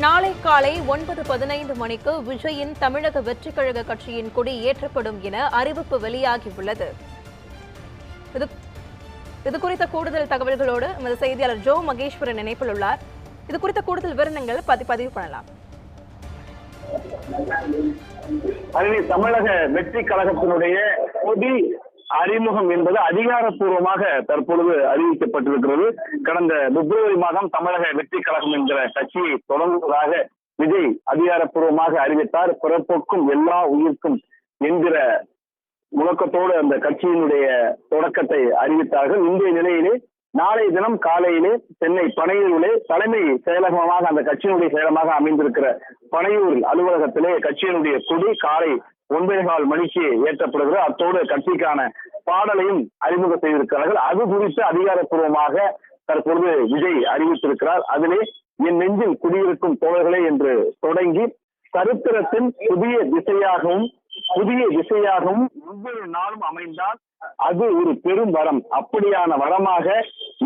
நாளை காலை ஒன்பது பதினைந்து மணிக்கு விஜயின் தமிழக வெற்றிக் கழக கட்சியின் கொடி ஏற்றப்படும் என அறிவிப்பு வெளியாகியுள்ளது. இது இது குறித்த கூடுதல் தகவல்களோடு நமது செய்தியாளர் ஜோ மகேஸ்வரன் இணைப்பில் உள்ளார். இது குறித்த கூடுதல் விவரங்கள் பதி பதிவு பண்ணலாம். தமிழக வெற்றி கழகத்தினுடைய கொடி அறிமுகம் என்பது அதிகாரப்பூர்வமாக தற்பொழுது அறிவிக்கப்பட்டிருக்கிறது. கடந்த பிப்ரவரி மாதம் தமிழக வெற்றி கழகம் என்கிற கட்சியை தொடங்குவதாக விஜய் அதிகாரப்பூர்வமாக அறிவித்தார். பிறப்புக்கும் எல்லா உயிர்க்கும் என்கிற முழக்கத்தோடு அந்த கட்சியினுடைய தொடக்கத்தை அறிவித்தார்கள். இந்திய நிலையிலே நாளை தினம் காலையிலே சென்னை பனையூரிலே தலைமை செயலகமாக அந்த கட்சியினுடைய செயலமாக அமைந்திருக்கிற பனையூர் அலுவலகத்திலே கட்சியினுடைய கொடி காலை ஒன்பது கால் மணிக்கு ஏற்றப்படுகிறது. அத்தோடு கட்சிக்கான பாடலையும் அறிமுகம் செய்திருக்கிறார்கள். அது குறித்து அதிகாரப்பூர்வமாக தற்பொழுது விஜய் அறிவித்திருக்கிறார். அதிலே என் நெஞ்சில் குடியிருக்கும் தோழர்களே என்று தொடங்கி சரித்திரத்தின் புதிய திசையாகவும் புதிய திசையாகவும் ஒவ்வொரு நாளும் அமைந்தால் அது ஒரு பெரும் வரம். அப்படியான வரமாக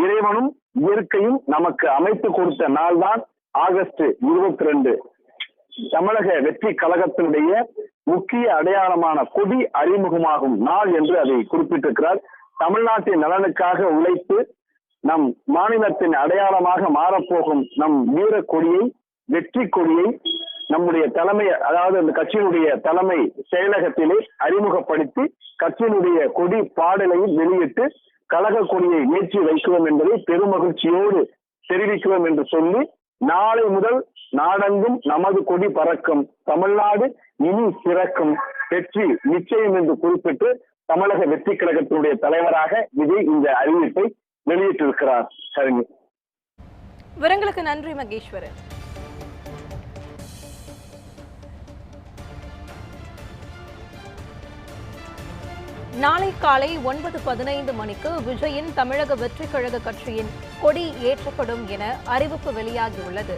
இறைவனும் இயற்கையும் நமக்கு அமைத்து கொடுத்த நாள் தான் ஆகஸ்ட் இருபத்தி ரெண்டு தமிழக வெற்றி கழகத்தினுடைய முக்கிய அடையாளமான கொடி அறிமுகமாகும் நாள் என்று அதை குறிப்பிட்டிருக்கிறார். தமிழ்நாட்டின் நலனுக்காக உழைத்து நம் மாநிலத்தின் அடையாளமாக மாறப்போகும் நம் வீர கொடியை வெற்றி கொடியை நம்முடைய தலைமை அதாவது அந்த கட்சியினுடைய தலைமை செயலகத்திலே அறிமுகப்படுத்தி கட்சியினுடைய கொடி பாடலையும் வெளியிட்டு கழக கொடியை ஏற்றி வைக்கிறோம் என்பதை பெருமகிழ்ச்சியோடு தெரிவிக்கிறோம் என்று சொல்லி நாளை முதல் நாடெங்கும் நமது கொடி பறக்கும். தமிழ்நாடு இனி சிறக்கும். வெற்றி நிச்சயம் என்று குறிப்பிட்டு தமிழக வெற்றி கழகத்தினுடைய தலைவராக விஜய் இந்த அறிவிப்பை வெளியிட்டிருக்கிறார். சரிங்க. விவரங்களுக்கு நன்றி மகேஸ்வரன். நாளை காலை ஒன்பது பதினைந்து மணிக்கு விஜயின் தமிழக வெற்றிக் கழக கட்சியின் கொடி ஏற்றப்படும் என அறிவிப்பு வெளியாகியுள்ளது.